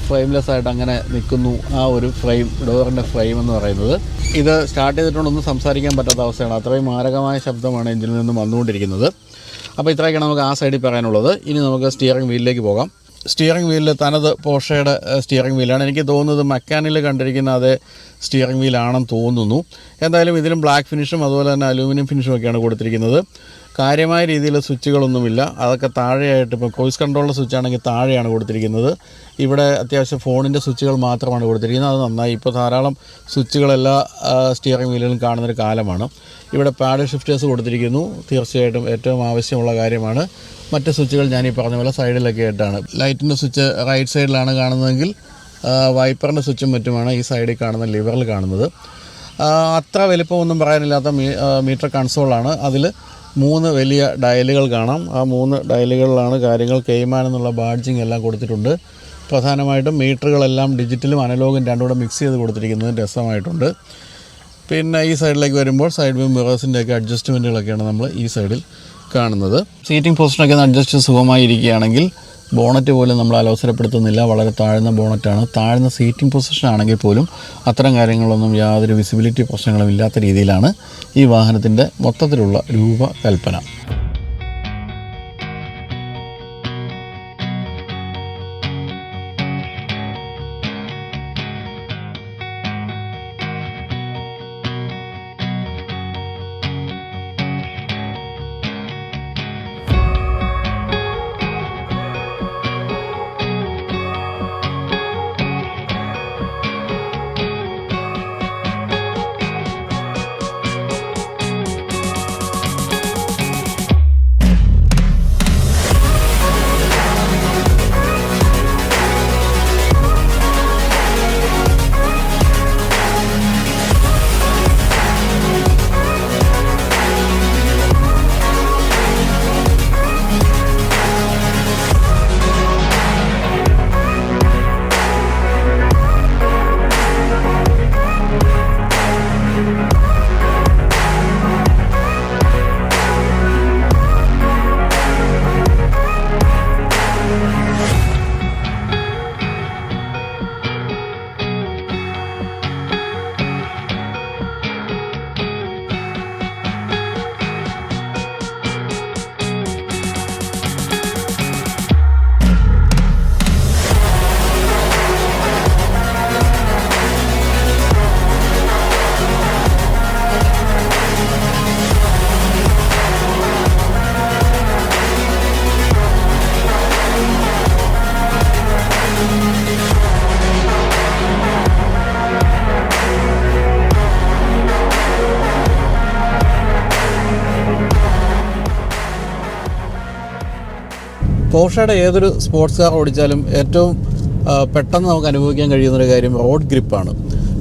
ഫ്രെയിംലെസ് ആയിട്ട് അങ്ങനെ നിൽക്കുന്നു ആ ഒരു ഫ്രെയിം ഡോറിന്റെ ഫ്രെയിം എന്ന് പറയുന്നത്. ഇത് സ്റ്റാർട്ട് ചെയ്തിട്ടുണ്ടൊന്നും സംസാരിക്കാൻ പറ്റാത്ത അവസ്ഥയാണ്. അത്രയും മാരകമായ ശബ്ദമാണ് എഞ്ചിനിൽ നിന്നും വന്നുകൊണ്ടിരിക്കുന്നത്. അപ്പോൾ ഇത്രയൊക്കെയാണ് നമുക്ക് ആ സൈഡിൽ പറയാനുള്ളത്. ഇനി നമുക്ക് സ്റ്റിയറിംഗ് വീലിലേക്ക് പോകാം. സ്റ്റിയറിംഗ് വീലിൽ തനത് പോഷയുടെ സ്റ്റിയറിംഗ് വീലാണ് എനിക്ക് തോന്നുന്നത് മെക്കാനിൽ കണ്ടിരിക്കുന്ന അതേ സ്റ്റിയറിംഗ് വീലാണെന്ന് തോന്നുന്നു. എന്തായാലും ഇതിലും ബ്ലാക്ക് ഫിനിഷും അതുപോലെ തന്നെ അലൂമിനിയം ഫിനിഷും ഒക്കെയാണ് കൊടുത്തിരിക്കുന്നത്. കാര്യമായ രീതിയിൽ സ്വിച്ചുകളൊന്നുമില്ല. അതൊക്കെ താഴെയായിട്ട് ഇപ്പോൾ കോയ്സ് കൺട്രോളിന്റെ സ്വിച്ച് ആണെങ്കിൽ താഴെയാണ് കൊടുത്തിരിക്കുന്നത്. ഇവിടെ അത്യാവശ്യം ഫോണിന്റെ സ്വിച്ചുകൾ മാത്രമാണ് കൊടുത്തിരിക്കുന്നത്. അത് നന്നായി. ഇപ്പോൾ ധാരാളം സ്വിച്ചുകളെല്ലാ സ്റ്റിയറിംഗ് വീലിലും കാണുന്നൊരു കാലമാണ്. ഇവിടെ പാഡ് ഷിഫ്റ്റേഴ്സ് കൊടുത്തിരിക്കുന്നു. തീർച്ചയായിട്ടും ഏറ്റവും ആവശ്യമുള്ള കാര്യമാണ്. മറ്റ് സ്വിച്ചുകൾ ഞാൻ ഈ പറഞ്ഞ പോലെ സൈഡിലൊക്കെ ആയിട്ടാണ് ലൈറ്റിന്റെ സ്വിച്ച് റൈറ്റ് സൈഡിലാണ് കാണുന്നതെങ്കിൽ വൈപ്പറിന്റെ സ്വിച്ചും മറ്റുമാണ് ഈ സൈഡിൽ കാണുന്ന ലിവറിൽ കാണുന്നത്. അത്ര വലിപ്പമൊന്നും പറയാനില്ലാത്ത മീറ്റർ കൺസോളാണ്. അതിൽ മൂന്ന് വലിയ ഡയലുകൾ കാണാം. ആ മൂന്ന് ഡയലുകളിലാണ് കാര്യങ്ങൾ കെയ്മാൻ എന്നുള്ള ബാഡ്ജിങ് എല്ലാം കൊടുത്തിട്ടുണ്ട്. പ്രധാനമായിട്ടും മീറ്ററുകളെല്ലാം ഡിജിറ്റലും അനലോഗും രണ്ടും കൂടെ മിക്സ് ചെയ്ത് കൊടുത്തിരിക്കുന്നത് രസമായിട്ടുണ്ട്. പിന്നെ ഈ സൈഡിലേക്ക് വരുമ്പോൾ സൈഡ് വ്യൂ മിറേഴ്സിന്റെയൊക്കെ അഡ്ജസ്റ്റ്മെന്റുകളൊക്കെയാണ് നമ്മൾ ഈ സൈഡിൽ കാണുന്നത്. സീറ്റിംഗ് പൊസിഷനൊക്കെ അഡ്ജസ്റ്റ് സുഖമായി ഇരിക്കുകയാണെങ്കിൽ ബോണറ്റ് പോലും നമ്മൾ അലോസരപ്പെടുത്തുന്നില്ല. വളരെ താഴ്ന്ന ബോണറ്റാണ്. താഴ്ന്ന സീറ്റിംഗ് പൊസിഷൻ ആണെങ്കിൽ പോലും അത്തരം കാര്യങ്ങളൊന്നും യാതൊരു വിസിബിലിറ്റി പ്രശ്നങ്ങളും ഇല്ലാത്ത രീതിയിലാണ് ഈ വാഹനത്തിന്റെ മൊത്തത്തിലുള്ള രൂപകൽപ്പന. പോഷയുടെ ഏതൊരു സ്പോർട്സ് കാർ ഓടിച്ചാലും ഏറ്റവും പെട്ടെന്ന് നമുക്ക് അനുഭവിക്കാൻ കഴിയുന്ന ഒരു കാര്യം റോഡ് ഗ്രിപ്പാണ്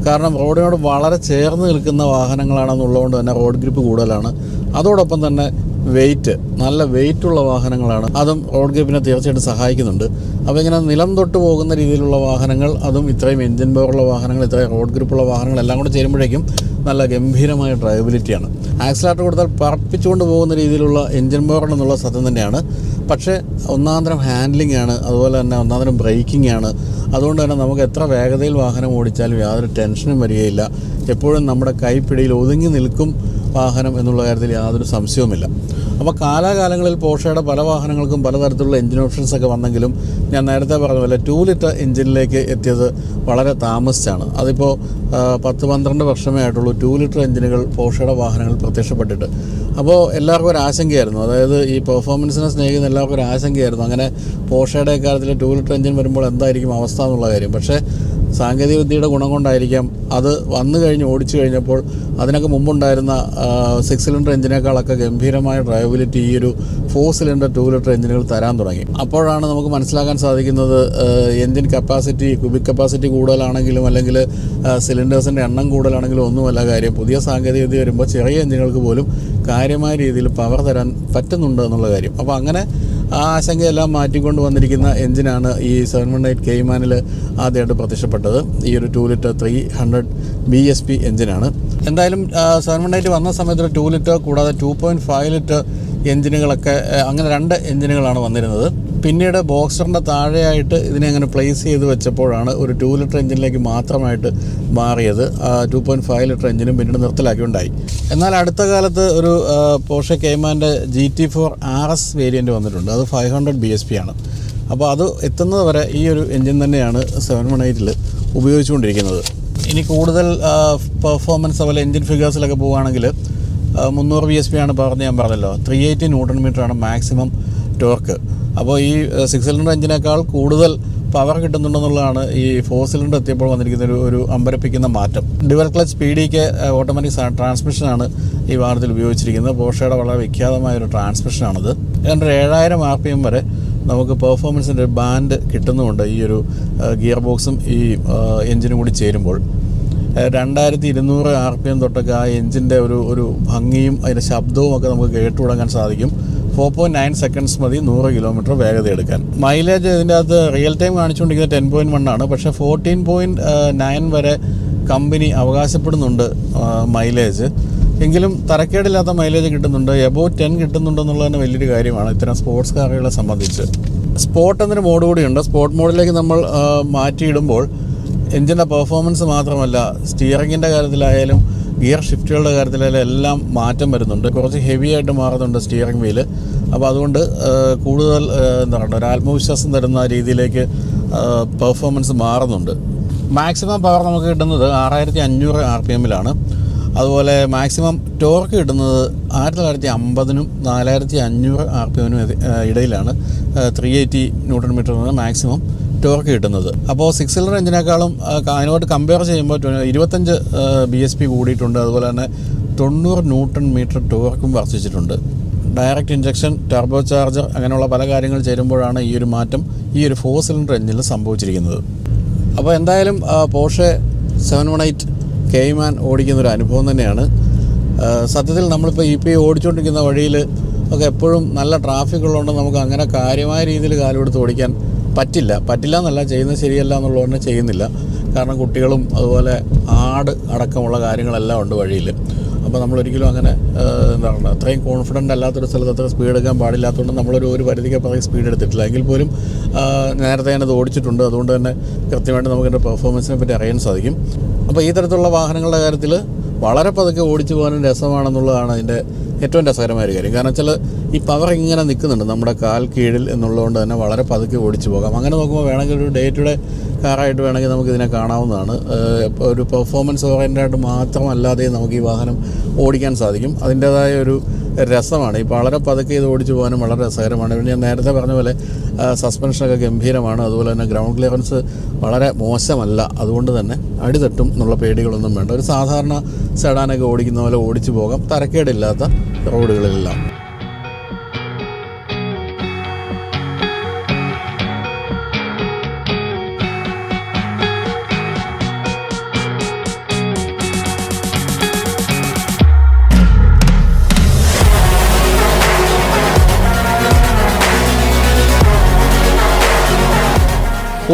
കാരണം റോഡിനോട് വളരെ ചേർന്ന് നിൽക്കുന്ന വാഹനങ്ങളാണെന്നുള്ളതുകൊണ്ട് തന്നെ റോഡ് ഗ്രിപ്പ് കൂടുതലാണ്. അതോടൊപ്പം തന്നെ വെയിറ്റ് നല്ല വെയിറ്റ് ഉള്ള വാഹനങ്ങളാണ്. അതും റോഡ് ഗ്രിപ്പിനെ തീർച്ചയായിട്ടും സഹായിക്കുന്നുണ്ട്. അപ്പോൾ ഇങ്ങനെ നിലം തൊട്ട് പോകുന്ന രീതിയിലുള്ള വാഹനങ്ങൾ അതും ഇത്രയും എഞ്ചിൻ പവറുള്ള വാഹനങ്ങൾ ഇത്രയും റോഡ് ഗ്രിപ്പുള്ള വാഹനങ്ങൾ എല്ലാം കൂടെ ചേരുമ്പോഴേക്കും നല്ല ഗംഭീരമായ ഡ്രൈവബിലിറ്റിയാണ് ആക്സിലേറ്റർ കൊടുത്താൽ പറപ്പിച്ചുകൊണ്ട് പോകുന്ന രീതിയിലുള്ള എഞ്ചിൻ പവർ എന്നുള്ള സത്യം തന്നെയാണ്. പക്ഷേ ഒന്നാന്തരം ഹാൻഡ്ലിംഗ് ആണ് അതുപോലെ തന്നെ ഒന്നാന്തരം ബ്രേക്കിംഗ് ആണ്. അതുകൊണ്ട് തന്നെ നമുക്ക് എത്ര വേഗതയിൽ വാഹനം ഓടിച്ചാലും യാതൊരു ടെൻഷനും വരികയില്ല. എപ്പോഴും നമ്മുടെ കൈപ്പിടിയിൽ ഒതുങ്ങി നിൽക്കും വാഹനം എന്നുള്ള കാര്യത്തിൽ യാതൊരു സംശയവുമില്ല. അപ്പോൾ കാലാകാലങ്ങളിൽ പോഷയുടെ പല വാഹനങ്ങൾക്കും പലതരത്തിലുള്ള എഞ്ചിൻ ഓപ്ഷൻസ് ഒക്കെ വന്നെങ്കിലും ഞാൻ നേരത്തെ പറഞ്ഞ പോലെ ടു ലിറ്റർ എഞ്ചിനിലേക്ക് എത്തിയത് വളരെ താമസിച്ചാണ്. അതിപ്പോൾ പത്ത് പന്ത്രണ്ട് വർഷമേ ആയിട്ടുള്ളൂ ടു ലിറ്റർ എഞ്ചിനുകൾ പോഷയുടെ വാഹനങ്ങൾ പ്രത്യക്ഷപ്പെട്ടിട്ട്. അപ്പോൾ എല്ലാവർക്കും ഒരു ആശങ്കയായിരുന്നു. അതായത് ഈ പെർഫോമൻസിനെ സ്നേഹിക്കുന്ന എല്ലാവർക്കും ഒരു ആശങ്കയായിരുന്നു. അങ്ങനെ പോഷയുടെ കാര്യത്തിൽ ടൂ ലിറ്റർ എഞ്ചിൻ വരുമ്പോൾ എന്തായിരിക്കും അവസ്ഥ എന്നുള്ള കാര്യം. പക്ഷേ സാങ്കേതിക വിദ്യയുടെ ഗുണം കൊണ്ടായിരിക്കാം അത് വന്നു കഴിഞ്ഞ് ഓടിച്ചു കഴിഞ്ഞപ്പോൾ അതിനൊക്കെ മുമ്പുണ്ടായിരുന്ന സിക്സ് സിലിണ്ടർ എഞ്ചിനേക്കാളൊക്കെ ഗംഭീരമായ ഡ്രൈവബിലിറ്റി ഈ ഒരു ഫോർ സിലിണ്ടർ ടു ലിറ്റർ എഞ്ചിനുകൾ തരാൻ തുടങ്ങി. അപ്പോഴാണ് നമുക്ക് മനസ്സിലാക്കാൻ സാധിക്കുന്നത് എഞ്ചിൻ കപ്പാസിറ്റി ക്യൂബിക് കപ്പാസിറ്റി കൂടുതലാണെങ്കിലും അല്ലെങ്കിൽ സിലിണ്ടേഴ്സിന്റെ എണ്ണം കൂടുതലാണെങ്കിലും ഒന്നുമല്ല കാര്യം. പുതിയ സാങ്കേതികവിദ്യ വരുമ്പോൾ ചെറിയ എഞ്ചിനുകൾക്ക് പോലും കാര്യമായ രീതിയിൽ പവർ തരാൻ പറ്റുന്നുണ്ട് എന്നുള്ള കാര്യം. അപ്പോൾ അങ്ങനെ ആ ആശങ്കയെല്ലാം മാറ്റിക്കൊണ്ട് വന്നിരിക്കുന്ന എഞ്ചിനാണ് ഈ സെവൻ വൺ എയ്റ്റ് കെയ്മാനിൽ ആദ്യമായിട്ട് പ്രത്യക്ഷപ്പെട്ടത്. ഈ ഒരു two litre three hundred B S P എഞ്ചിനാണ്. എന്തായാലും സെവൻ വൺ എയ്റ്റ് വന്ന സമയത്ത് ടു ലിറ്റർ കൂടാതെ ടു പോയിന്റ് ഫൈവ് ലിറ്റർ എഞ്ചിനുകളൊക്കെ അങ്ങനെ രണ്ട് എഞ്ചിനുകളാണ് വന്നിരുന്നത്. പിന്നീട് ബോക്സറിന്റെ താഴെയായിട്ട് ഇതിനെ അങ്ങനെ പ്ലേസ് ചെയ്ത് വെച്ചപ്പോഴാണ് ഒരു ടു ലിറ്റർ എഞ്ചിനിലേക്ക് മാത്രമായിട്ട് മാറിയത്. ടു പോയിന്റ് ഫൈവ് ലിറ്റർ എഞ്ചിനും പിന്നീട് നിർത്തലാക്കിയുണ്ടായി. എന്നാൽ അടുത്ത കാലത്ത് ഒരു Porsche കെയ്മാന്റെ G T four R S variant വന്നിട്ടുണ്ട്. അത് five hundred B S P ആണ്. അപ്പോൾ അത് എത്തുന്നത് വരെ ഈ ഒരു എഞ്ചിൻ തന്നെയാണ് സെവൻ വൺ എയ്റ്റിൽ ഉപയോഗിച്ചുകൊണ്ടിരിക്കുന്നത്. ഇനി കൂടുതൽ പെർഫോമൻസ് അതുപോലെ എഞ്ചിൻ ഫിഗേഴ്സിലൊക്കെ പോവുകയാണെങ്കിൽ മുന്നൂറ് ബി എസ് പി ആണ് പറഞ്ഞ് ഞാൻ പറഞ്ഞല്ലോ. ത്രീ എയ്റ്റി ന്യൂട്ടൺ മീറ്ററാണ് മാക്സിമം ടോർക്ക് അപ്പോൾ ഈ സിക്സ് സിലിണ്ടർ എഞ്ചിനേക്കാൾ കൂടുതൽ പവർ കിട്ടുന്നുണ്ടെന്നുള്ളതാണ് ഈ ഫോർ സിലിണ്ടർ എത്തിയപ്പോൾ വന്നിരിക്കുന്ന ഒരു ഒരു അമ്പരപ്പിക്കുന്ന മാറ്റം. Dual clutch PDK automatic ട്രാൻസ്മിഷനാണ് ഈ വാഹനത്തിൽ ഉപയോഗിച്ചിരിക്കുന്നത്. പോഷയുടെ വളരെ വിഖ്യാതമായ ഒരു ട്രാൻസ്മിഷനാണിത് ഏതാണ്ട് ഏഴായിരം ആർ പി എം വരെ നമുക്ക് പെർഫോമൻസിന്റെ ബാൻഡ് കിട്ടുന്നുമുണ്ട് ഈ ഒരു ഗിയർ ബോക്സും ഈ എഞ്ചിനും കൂടി ചേരുമ്പോൾ. രണ്ടായിരത്തി ഇരുന്നൂറ് ആർ പി എം തൊട്ടൊക്കെ ആ എഞ്ചിന്റെ ഒരു ഒരു ഭംഗിയും അതിന്റെ ശബ്ദവും ഒക്കെ നമുക്ക് കേട്ടു തുടങ്ങാൻ സാധിക്കും. ഫോർ പോയിന്റ് നയൻ സെക്കൻഡ്സ് മതി നൂറ് കിലോമീറ്റർ വേഗത എടുക്കാൻ. മൈലേജ് ഇതിന്റെ അകത്ത് റിയൽ ടൈം കാണിച്ചുകൊണ്ടിരിക്കുന്നത് ടെൻ പോയിന്റ് വൺ ആണ്. പക്ഷേ ഫോർട്ടീൻ പോയിന്റ് നയൻ വരെ കമ്പനി അവകാശപ്പെടുന്നുണ്ട് മൈലേജ് എങ്കിലും തരക്കേടില്ലാത്ത മൈലേജ് കിട്ടുന്നുണ്ട്. എബോ ടെൻ കിട്ടുന്നുണ്ടെന്നുള്ളത് തന്നെ വലിയൊരു കാര്യമാണ്. ഇത്തരം സ്പോർട്സ് കാറുകളെ സംബന്ധിച്ച്. സ്പോർട്ട് എന്നൊരു മോഡ് കൂടിയുണ്ട്. സ്പോർട്ട് മോഡിലേക്ക് നമ്മൾ മാറ്റിയിടുമ്പോൾ എഞ്ചിന്റെ പെർഫോമൻസ് മാത്രമല്ല സ്റ്റിയറിങ്ങിന്റെ കാര്യത്തിലായാലും ഗിയർ ഷിഫ്റ്റുകളുടെ കാര്യത്തിലായാലും എല്ലാം മാറ്റം വരുന്നുണ്ട്. കുറച്ച് ഹെവി ആയിട്ട് മാറുന്നുണ്ട് സ്റ്റിയറിംഗ് വീൽ അപ്പോൾ അതുകൊണ്ട് കൂടുതൽ എന്താ പറയുക ഒരു ആത്മവിശ്വാസം തരുന്ന രീതിയിലേക്ക് പെർഫോമൻസ് മാറുന്നുണ്ട്. മാക്സിമം പവർ നമുക്ക് കിട്ടുന്നത് ആറായിരത്തി അഞ്ഞൂറ് ആർ പി എമ്മിലാണ് അതുപോലെ മാക്സിമം ടോർക്ക് കിട്ടുന്നത് ആയിരത്തി തൊള്ളായിരത്തി അമ്പതിനും നാലായിരത്തി അഞ്ഞൂറ് ആർ പി എമ്മിനും ഇടയിലാണ് ത്രീ എയ്റ്റി ന്യൂട്രൺ മീറ്റർ നിന്ന് മാക്സിമം ടോർക്ക് കിട്ടുന്നത് അപ്പോൾ സിക്സ് സിലിണ്ടർ എഞ്ചിനേക്കാളും അതിനോട് കമ്പയർ ചെയ്യുമ്പോൾ ഇരുപത്തഞ്ച് ബി എസ് പി കൂടിയിട്ടുണ്ട്. അതുപോലെ തന്നെ തൊണ്ണൂറ് ന്യൂട്ടൺ മീറ്റർ ടോർക്കും വർദ്ധിച്ചിട്ടുണ്ട്. ഡയറക്റ്റ് ഇഞ്ചക്ഷൻ ടർബോ ചാർജർ അങ്ങനെയുള്ള പല കാര്യങ്ങൾ ചേരുമ്പോഴാണ് ഈ ഒരു മാറ്റം ഈ ഒരു ഫോർ സിലിണ്ടർ എഞ്ചിനിൽ സംഭവിച്ചിരിക്കുന്നത്. അപ്പോൾ എന്തായാലും Porsche seven one eight Cayman ഓടിക്കുന്ന ഒരു അനുഭവം തന്നെയാണ്. സത്യത്തിൽ നമ്മളിപ്പോൾ ഇ പി ഓടിച്ചുകൊണ്ടിരിക്കുന്ന വഴിയിൽ ഒക്കെ എപ്പോഴും നല്ല ട്രാഫിക് ഉള്ളതുകൊണ്ട് നമുക്ക് അങ്ങനെ കാര്യമായ രീതിയിൽ കാലെടുത്ത് ഓടിക്കാൻ പറ്റില്ല. പറ്റില്ല എന്നല്ല ചെയ്യുന്നത് ശരിയല്ല എന്നുള്ളതുകൊണ്ട് ചെയ്യുന്നില്ല. കാരണം കുട്ടികളും അതുപോലെ ആട് അടക്കമുള്ള കാര്യങ്ങളെല്ലാം ഉണ്ട് വഴിയിൽ. അപ്പോൾ നമ്മളൊരിക്കലും അങ്ങനെ എന്താണ് അത്രയും കോൺഫിഡന്റ് അല്ലാത്തൊരു സ്ഥലത്ത് അത്ര സ്പീഡ് എടുക്കാൻ പാടില്ലാത്തതുകൊണ്ട് നമ്മളൊരു ഒരു പരിധിക്ക് അത്രയും സ്പീഡ് എടുത്തിട്ടില്ല. എങ്കിൽ പോലും നേരത്തെ ഞാനത് ഓടിച്ചിട്ടുണ്ട്. അതുകൊണ്ട് തന്നെ കൃത്യമായിട്ട് നമുക്ക് എന്റെ പെർഫോമൻസിനെ പറ്റി അറിയാൻ സാധിക്കും. അപ്പോൾ ഈ തരത്തിലുള്ള വാഹനങ്ങളുടെ കാര്യത്തിൽ വളരെ പതുക്കെ ഓടിച്ചു പോകാനും രസമാണെന്നുള്ളതാണ് അതിന്റെ ഏറ്റവും രസകരമായ ഒരു കാര്യം. കാരണം വെച്ചാൽ ഈ പവർ ഇങ്ങനെ നിൽക്കുന്നുണ്ട് നമ്മുടെ കാൽ കീഴിൽ എന്നുള്ളതുകൊണ്ട് തന്നെ വളരെ പതുക്കെ ഓടിച്ചു പോകാം. അങ്ങനെ നോക്കുമ്പോൾ വേണമെങ്കിൽ ഒരു ഡേ ടു ഡേ കാറായിട്ട് വേണമെങ്കിൽ നമുക്ക് ഇതിനെ കാണാവുന്നതാണ്. ഒരു പെർഫോമൻസ് ഓറിയന്റായിട്ട് മാത്രമല്ലാതെ നമുക്ക് ഈ വാഹനം ഓടിക്കാൻ സാധിക്കും. അതിന്റേതായ ഒരു രസമാണ്. ഈ വളരെ പതുക്കെ ഇത് ഓടിച്ചു പോകാനും വളരെ രസകരമാണ്. പിന്നെ ഞാൻ നേരത്തെ പറഞ്ഞ പോലെ സസ്പെൻഷനൊക്കെ ഗംഭീരമാണ്. അതുപോലെ തന്നെ ഗ്രൗണ്ട് ക്ലിയറൻസ് വളരെ മോശമല്ല. അതുകൊണ്ട് തന്നെ അടിതട്ടും എന്നുള്ള പേടികളൊന്നും വേണ്ട. ഒരു സാധാരണ സെഡാനൊക്കെ ഓടിക്കുന്ന പോലെ ഓടിച്ചു പോകാം. തരക്കേടില്ലാത്ത റോഡുകളിലെല്ലാം.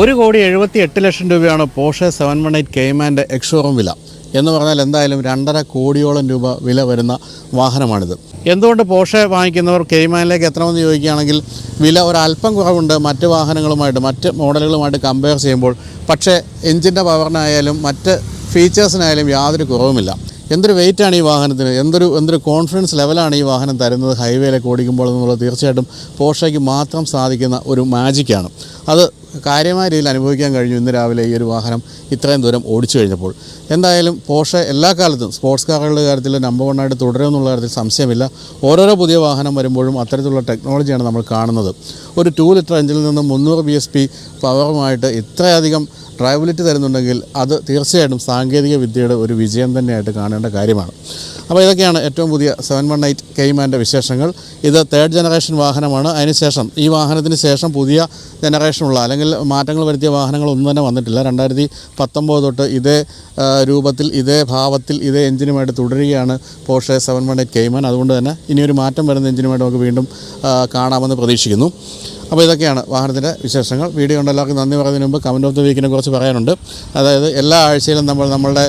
ഒരു കോടി എഴുപത്തി എട്ട് ലക്ഷം രൂപയാണ് പോഷെ സെവൻ വൺ എയ്റ്റ് കെയ്മാന്റെ എക്സോറും വില. എന്ന് പറഞ്ഞാൽ എന്തായാലും രണ്ടര കോടിയോളം രൂപ വില വരുന്ന വാഹനമാണിത്. എന്തുകൊണ്ട് പോഷെ വാങ്ങിക്കുന്നവർ കെയ്മാനിലേക്ക് എത്തണമെന്ന് ചോദിക്കുകയാണെങ്കിൽ വില ഒരല്പം കുറവുണ്ട്. മറ്റ് വാഹനങ്ങളുമായിട്ട് മറ്റ് മോഡലുകളുമായിട്ട് കമ്പയർ ചെയ്യുമ്പോൾ പക്ഷേ എഞ്ചിന്റെ പവറിനായാലും മറ്റ് ഫീച്ചേഴ്സിനായാലും യാതൊരു കുറവുമില്ല. എന്തൊരു വെയിറ്റാണ് ഈ വാഹനത്തിന്? എന്തൊരു എന്തൊരു കോൺഫിഡൻസ് ലെവലാണ് ഈ വാഹനം തരുന്നത്? ഹൈവേയിലേക്ക് ഓടിക്കുമ്പോൾ എന്നുള്ളത് തീർച്ചയായിട്ടും പോഷയ്ക്ക് മാത്രം സാധിക്കുന്ന ഒരു മാജിക്കാണ് അത് കാര്യമായ രീതിയിൽ അനുഭവിക്കാൻ കഴിഞ്ഞു ഇന്ന് രാവിലെ ഈ ഒരു വാഹനം ഇത്രയും ദൂരം ഓടിച്ചു കഴിഞ്ഞപ്പോൾ. എന്തായാലും പോഷ എല്ലാ കാലത്തും സ്പോർട്സ് കാറുകളുടെ കാര്യത്തിൽ നമ്പർ വണ്ണായിട്ട് തുടരുമെന്നുള്ള കാര്യത്തിൽ സംശയമില്ല. ഓരോരോ പുതിയ വാഹനം വരുമ്പോഴും അത്തരത്തിലുള്ള ടെക്നോളജിയാണ് നമ്മൾ കാണുന്നത്. ഒരു ടു ലിറ്റർ എഞ്ചിനിൽ നിന്നും മുന്നൂറ് ബി എസ് പി പവറുമായിട്ട് ഇത്രയധികം ഡ്രൈവബിലിറ്റി തരുന്നുണ്ടെങ്കിൽ അത് തീർച്ചയായിട്ടും സാങ്കേതിക വിദ്യയുടെ ഒരു വിജയം തന്നെയായിട്ട് കാണേണ്ട കാര്യമാണ്. അപ്പോൾ ഇതൊക്കെയാണ് ഏറ്റവും പുതിയ സെവൻ വൺ എയ്റ്റ് കെയ്മാന്റെ വിശേഷങ്ങൾ. ഇത് തേർഡ് ജനറേഷൻ വാഹനമാണ്. അതിനുശേഷം ഈ വാഹനത്തിന് ശേഷം പുതിയ ജനറേഷനുള്ള അല്ലെങ്കിൽ മാറ്റങ്ങൾ വരുത്തിയ വാഹനങ്ങളൊന്നും തന്നെ വന്നിട്ടില്ല. രണ്ടായിരത്തി പത്തൊമ്പത് തൊട്ട് ഇതേ രൂപത്തിൽ ഇതേ ഭാവത്തിൽ ഇതേ എഞ്ചിനുമായിട്ട് തുടരുകയാണ് Porsche seven one eight Cayman അതുകൊണ്ട് തന്നെ ഇനിയൊരു മാറ്റം വരുന്ന എഞ്ചിനുമായിട്ട് നമുക്ക് വീണ്ടും കാണാമെന്ന് പ്രതീക്ഷിക്കുന്നു. അപ്പോൾ ഇതൊക്കെയാണ് വാഹനത്തിന്റെ വിശേഷങ്ങൾ. വീഡിയോ ഉണ്ട് എല്ലാവർക്കും നന്ദി പറയുന്നതിന് മുമ്പ് കമന്റ് ഓഫ് ദി വീക്കിനെ കുറിച്ച് പറയാനുണ്ട്. അതായത് എല്ലാ ആഴ്ചയിലും നമ്മൾ നമ്മളുടെ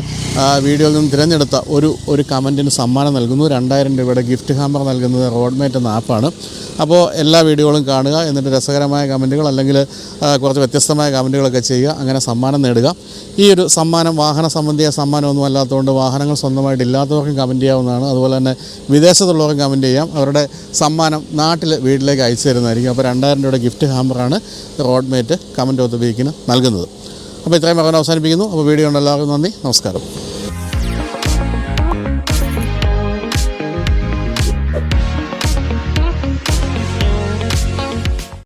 വീഡിയോയിൽ നിന്ന് തിരഞ്ഞെടുത്ത ഒരു ഒരു കമന്റിന് സമ്മാനം നൽകുന്നു. രണ്ടായിരം രൂപയുടെ ഗിഫ്റ്റ് ഹാമ്പർ നൽകുന്നത് റോഡ്മേറ്റ് എന്ന ആപ്പാണ്. അപ്പോൾ എല്ലാ വീഡിയോകളും കാണുക എന്നിട്ട് രസകരമായ കമന്റുകൾ അല്ലെങ്കിൽ കുറച്ച് വ്യത്യസ്തമായ കമന്റുകളൊക്കെ ചെയ്യുക. അങ്ങനെ സമ്മാനം നേടുക. ഈ ഒരു സമ്മാനം വാഹന സംബന്ധിയ സമ്മാനമൊന്നും അല്ലാത്തതുകൊണ്ട് വാഹനങ്ങൾ സ്വന്തമായിട്ട് ഇല്ലാത്തവർക്കും കമന്റ് ചെയ്യാവുന്നതാണ്. അതുപോലെ തന്നെ വിദേശത്തുള്ളവർക്കും കമന്റ് ചെയ്യാം. അവരുടെ സമ്മാനം നാട്ടിൽ വീട്ടിലേക്ക് അയച്ചു തരുന്നതായിരിക്കും. അപ്പോൾ രണ്ടായിരം രൂപയുടെ ഗിഫ്റ്റ് ഹാമ്പറാണ് റോഡ്മേറ്റ് കമന്റ് ഓഫ് ബീക്കിന് നൽകുന്നത്. അപ്പോൾ ഇത്രയും പറഞ്ഞ് അവസാനിപ്പിക്കുന്നു. അപ്പോൾ വീഡിയോ ഉണ്ട് എല്ലാവർക്കും നന്ദി. നമസ്കാരം.